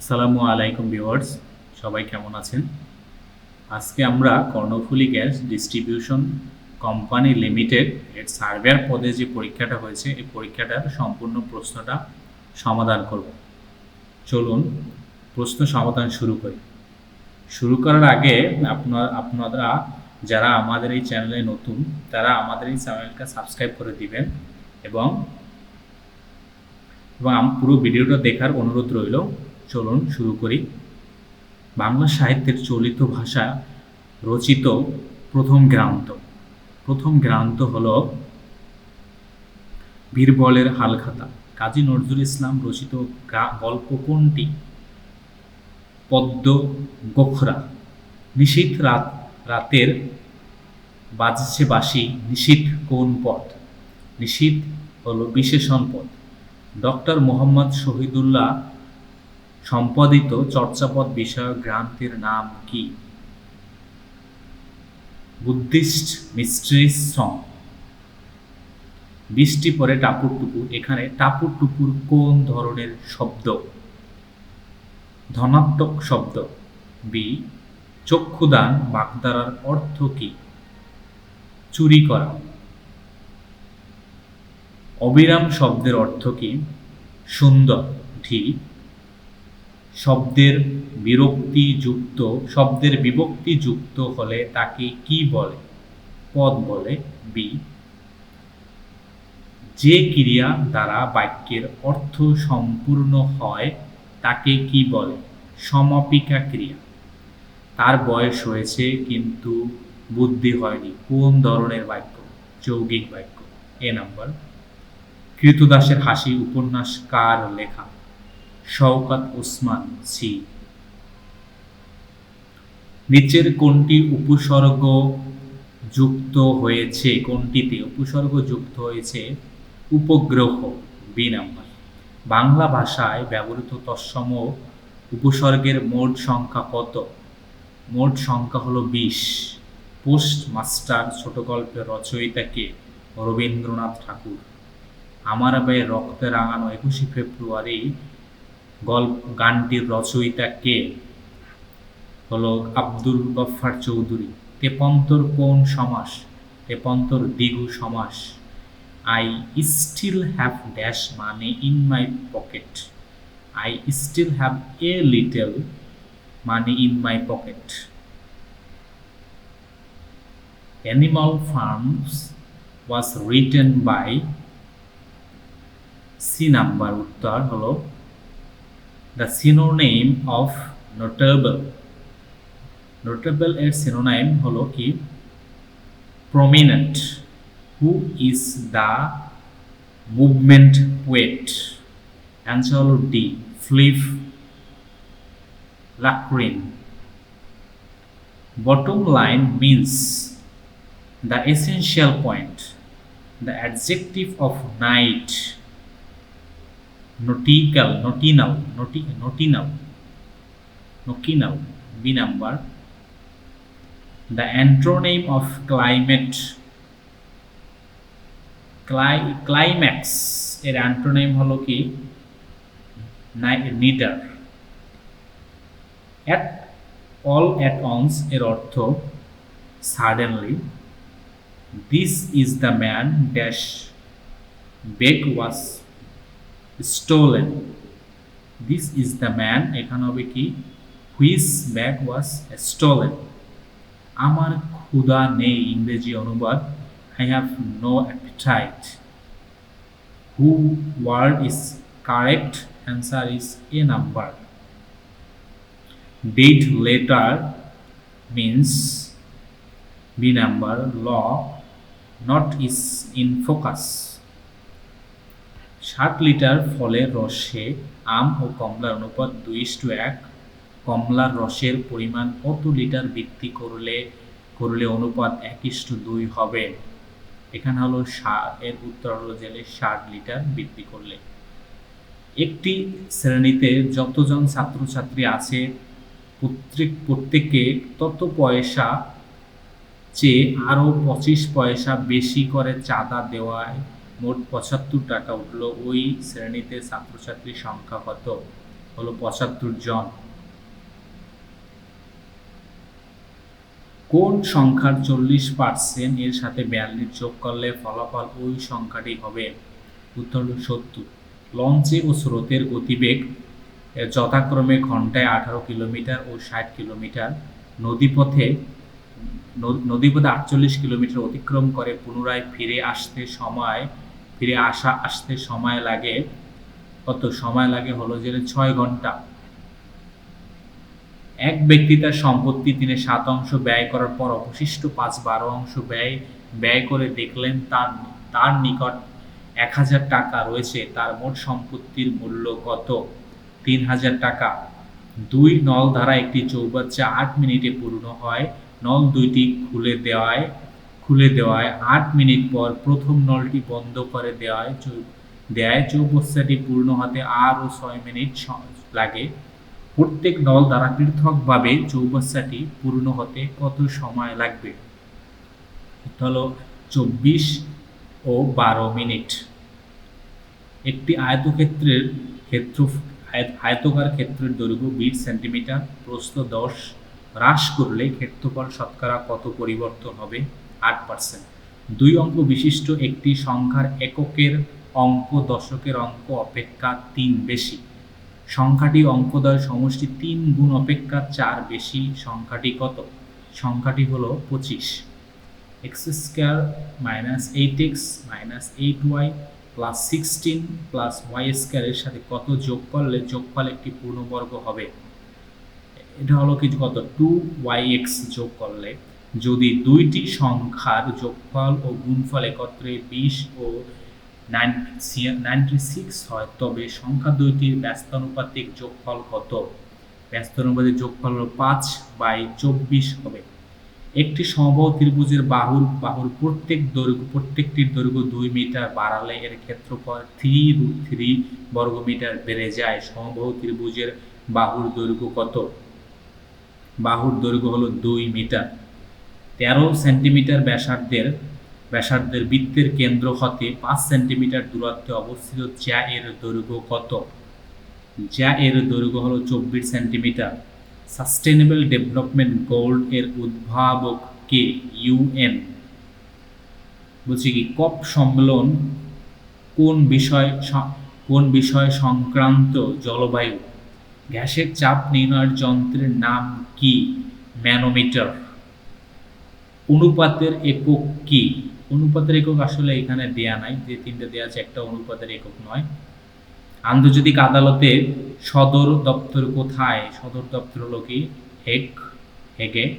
আসসালামু আলাইকুম ভিউয়ার্স, সবাই কেমন আছেন? আজকে আমরা Karnaphuli gas distribution company limited এর সার্ভেয়ার পদে যে পরীক্ষাটা হয়েছে, এই পরীক্ষাটার সম্পূর্ণ প্রশ্নটা সমাধান করব। চলুন, প্রশ্ন সমাধান শুরু করি। শুরু করার আগে আপনার, আপনারা যারা আমাদের এই চ্যানেলে নতুন, তারা আমাদের এই চ্যানেলটা সাবস্ক্রাইব করে দিবেন এবং এবং পুরো ভিডিওটা দেখার অনুরোধ রইল চলুন শুরু করি। বাংলা সাহিত্যের চলিত ভাষা রচিত প্রথম গ্রান্ত। প্রথম গ্রান্ত হল বীরবলের হালখাতা। কাজী নজরুল ইসলাম রচিত গল্প কোনটি? পদ্ম গোখরা। নিশীথ রাত, রাতের বাজছে বাসি নিশীথ কোন পথ? নিশীথ হল বিশেষণ পদ ডক্টর মোহাম্মদ শহীদুল্লাহ সম্পাদিত চর্চাপদ বিষয়ক গ্রান্থের নাম কি? Buddhist mysteries song. বৃষ্টি পরে টাপুর টুপুর। এখানে টাপুর টুপুর কোন ধরনের শব্দ? ধনাত্মক শব্দ। বি, চক্ষুদান বাগদারার অর্থ কি? চুরি করা। অবিরাম শব্দের অর্থ কি? সুন্দর। ধি শব্দের বিরক্তি যুক্ত শব্দের বিভক্তি যুক্ত হলে তাকে কি বলে? পদ বলে বি। যে ক্রিয়া দ্বারা বাক্যের অর্থ সম্পূর্ণ হয়, তাকে কি বলে? সমাপিকা ক্রিয়া। তার বয়স হয়েছে কিন্তু বুদ্ধি হয়নি। কোন ধরনের বাক্য? যৌগিক বাক্য। এ নাম্বার। কৃতদাসের হাসি উপন্যাস কার লেখা। শওকাত ওসমান সি। নিচের কোনটি উপসর্গ যুক্ত হয়েছে? কোনটিতে উপসর্গ যুক্ত হয়েছে? উপগ্রহ, বি নাম্বার। বাংলা ভাষায় ব্যবহৃত তৎসম উপসর্গের মোট সংখ্যা কত? মোট সংখ্যা হলো বিশ। পোস্ট মাস্টার ছোট গল্পের রচয়িতাকে রবীন্দ্রনাথ ঠাকুর। আমার ব্যয় রক্তে রাঙানো একুশে ফেব্রুয়ারি গল্প, গানটির রচয়িতা কে? হলো আব্দুল গফফার চৌধুরী। তেপন্তর কোন সমাস? তেপন্তর দ্বিগু সমাস। I still have dash money in my pocket. I still have a little money in my pocket. Animal farms was written by C number উত্তর হলো the synonym of notable notable এর সিনোনাইম হলো কি prominent who is the movement poet answer হলো D ফ্লিফ লাক্রিন bottom line means the essential point the adjective of night Nautical notinal noti, notinal nokinal b number the antonym of climate Cli- climax এর antonym হলো কি neither at all at once এর অর্থ suddenly this is the man dash bag was stolen this is the man এখানে হবে কি? হুইস bag was stolen আমার ক্ষুধা নেই, ইংরেজি অনুবাদ। I have no appetite who word is correct answer is a number date later means b number, law, not is in focus ষাট লিটার ফলের রসে আম ও কমলার অনুপাত দুই টু এক। কমলার রসের পরিমাণ কত লিটার বৃদ্ধি করলে করলে অনুপাত এক ইস্টু দুই হবে? এখানে হলো এর উত্তর হলো জেলে ষাট লিটার বৃদ্ধি করলে। একটি শ্রেণীতে যতজন ছাত্রছাত্রী আছে, প্রত্যেক প্রত্যেককে তত পয়সা চেয়ে আরও পঁচিশ পয়সা বেশি করে চাঁদা দেওয়ায় মোট পঁচাত্তর টাকা উঠল। ওই শ্রেণীতে ছাত্রছাত্রীর সংখ্যা কত? হলো পঁচাত্তর জন। কোন সংখ্যার চল্লিশ পার্সেন্ট এর সাথে বিয়াল্লিশ যোগ করলে ফলাফল ওই সংখ্যাটি হবে? উত্তর সত্তর। লঞ্চে ও স্রোতের গতিবেগ যথাক্রমে ঘন্টায় আঠারো কিলোমিটার ও ষাট কিলোমিটার। নদীপথে নদীপথে আটচল্লিশ কিলোমিটার অতিক্রম করে পুনরায় ফিরে আসতে সময় ফিরে আসা, আসতে সময় লাগে। কত সময় লাগে হলো যে ছয় ঘণ্টা। এক ব্যক্তি তার সম্পত্তি তিনি সাত অংশ ব্যয় করার পর অবশিষ্ট পাঁচ বারো অংশ ব্যয় ব্যয় করে দেখলেন তার তার নিকট এক হাজার টাকা রয়েছে। তার মোট সম্পত্তির মূল্য কত? তিন হাজার টাকা। দুই নল দ্বারা একটি চৌবাচ্চা আট মিনিটে পূর্ণ হয়। নল দুইটি খুলে দেওয়ায় খুলে দেওয়ায় আট মিনিট পর প্রথম নলটি বন্ধ করে দেওয়ায় দেয় চৌবাচ্চাটি পূর্ণ হতে আরও ছয় মিনিট লাগে। প্রত্যেক নল দ্বারা পৃথকভাবে চৌবাচ্চাটি পূর্ণ হতে কত সময় লাগবে? হলো চব্বিশ ও বারো মিনিট। একটি আয়তক্ষেত্রের ক্ষেত্র আয়ত- আয়তকার ক্ষেত্রের দৈর্ঘ্য বিশ সেন্টিমিটার, প্রস্থ দশ, হ্রাস করলে ক্ষেত্রফল শতকরা কত পরিবর্তন হবে? আট পার্সেন্ট দুই অঙ্ক বিশিষ্ট একটি সংখ্যার এককের অঙ্ক দশকের অঙ্ক অপেক্ষা তিন বেশি। সংখ্যাটি অঙ্কদয় সমষ্টি তিন গুণ অপেক্ষা চার বেশি, সংখ্যাটি কত? সংখ্যাটি হলো পঁচিশ। X square minus eight x minus eight y plus sixteen plus y স্কোয়ারের সাথে কত যোগ করলে যোগফল একটি পূর্ণবর্গ হবে? এটা হলো কিছু কত? টু ওয়াই এক্স যোগ করলে যদি দুইটি সংখ্যার যোগফল ও গুণফল একত্রে বিশ ও নাইনটি সিক্স হয়, তবে সংখ্যা দুইটির ব্যস্তানুপাতিক যোগফল কত? ব্যস্তানুপাতিক যোগফল হল পাঁচ বাই চব্বিশ হবে। একটি সমবাহু ত্রিভুজের বাহুর বাহুর প্রত্যেক দৈর্ঘ্য, প্রত্যেকটির দৈর্ঘ্য দুই মিটার বাড়ালে এর ক্ষেত্রফল থ্রি রুট থ্রি বর্গমিটার বেড়ে যায়। সমবাহু ত্রিভুজের বাহুর দৈর্ঘ্য কত? বাহুর দৈর্ঘ্য হলো দুই মিটার। তেরো সেন্টিমিটার ব্যাসার্ধের ব্যাসার্ধের বৃত্তের কেন্দ্র হতে পাঁচ সেন্টিমিটার দূরত্বে অবস্থিত যা এর দৈর্ঘ্য কত? যা এর দৈর্ঘ্য হলো চব্বিশ সেন্টিমিটার। সাস্টেনেবল ডেভেলপমেন্ট গোল এর উদ্ভাবক কে? ইউএন বলছি কি কপ সম্মেলন কোন বিষয় কোন বিষয় সংক্রান্ত জলবায়ু? গ্যাসের চাপ নির্ণয়ের যন্ত্রের নাম কি? ম্যানোমিটার। অনুপাতের একক কি? অনুপাতের একক আসলে এখানে দেয়া নাই, যে তিনটে দেয়া আছে, একটা অনুপাতের একক নয়। আন্তর্জাতিক আদালতে সদর দপ্তর কোথায়? সদর দপ্তর হলো কি? হেক হেগে।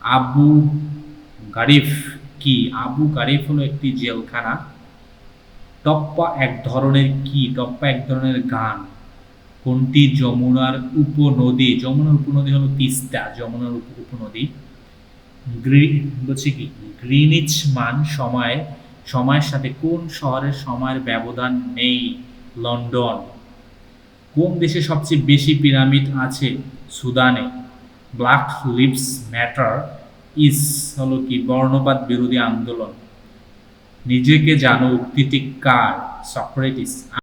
আবু গারিফ কি? আবু গারিফ হলো একটি জেলখানা। টপ্পা এক ধরনের কি? টপ্পা এক ধরনের গান। কোনটি? যমুনার উপনদী। যমুনার উপনদী হলো তিস্তা। যমুনার উপ- উপনদী। বলছি কি? গ্রিনিচ মান সময়, সময়ের সাথে কোন শহরের সময়ের ব্যবধান নেই? লন্ডন। কোন দেশে সবচেয়ে বেশি পিরামিড আছে? সুদানে। ব্ল্যাক লিভস ম্যাটার ইস হলো কি? বর্ণবাদ বিরোধী আন্দোলন। নিজেকে জানো উক্তিটি কার? সক্রেটিস।